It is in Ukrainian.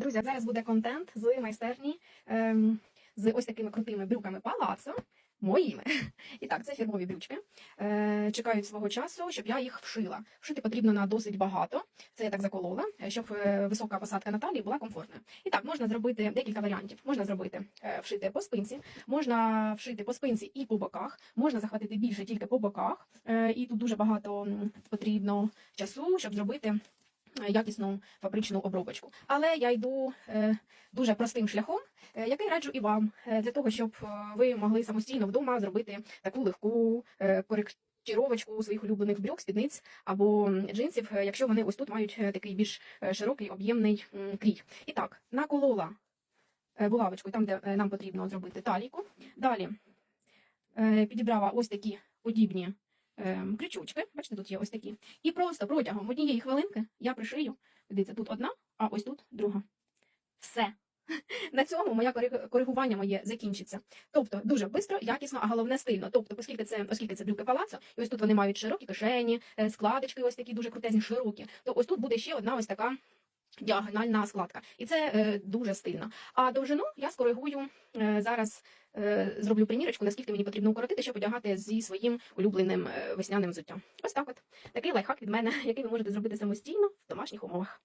Друзі, зараз буде контент з майстерні ем, з ось такими крутими брюками палацо. Моїми. І так, це фірмові брючки. Е, чекають свого часу, щоб я їх вшила. Вшити потрібно на досить багато. Це я так заколола, щоб е, висока посадка на талії була комфортною. І так, можна зробити декілька варіантів. Можна зробити е, вшити по спинці, можна вшити по спинці і по боках, можна захватити більше тільки по боках. Е, і тут дуже багато потрібно часу, щоб зробити якісну фабричну обробочку. Але я йду е, дуже простим шляхом, е, який раджу і вам, е, для того, щоб е, ви могли самостійно вдома зробити таку легку е, коректіровочку своїх улюблених брюк, спідниць або джинсів, е, якщо вони ось тут мають е, такий більш е, широкий об'ємний крій. І так, наколола е, булавочкою там, де е, нам потрібно зробити талійку. Далі е, підібрала ось такі подібні е, крючочки. Бачите, тут є ось такі. І просто протягом однієї хвилинки я пришию. Дивіться, тут одна, а ось тут друга. Все. На цьому моє коригування моє закінчиться. Тобто дуже швидко, якісно, а головне стильно. Тобто, оскільки це, оскільки це брюки палацо, і ось тут вони мають широкі кишені, е, складочки, ось такі дуже крутезні, широкі, то ось тут буде ще одна ось така. Діагональна складка, і це е, дуже стильно. А довжину я скоригую е, зараз. Е, зроблю примірочку, наскільки мені потрібно укоротити, щоб одягати зі своїм улюбленим е, весняним взуттям. Ось так от такий лайфхак від мене, який ви можете зробити самостійно в домашніх умовах.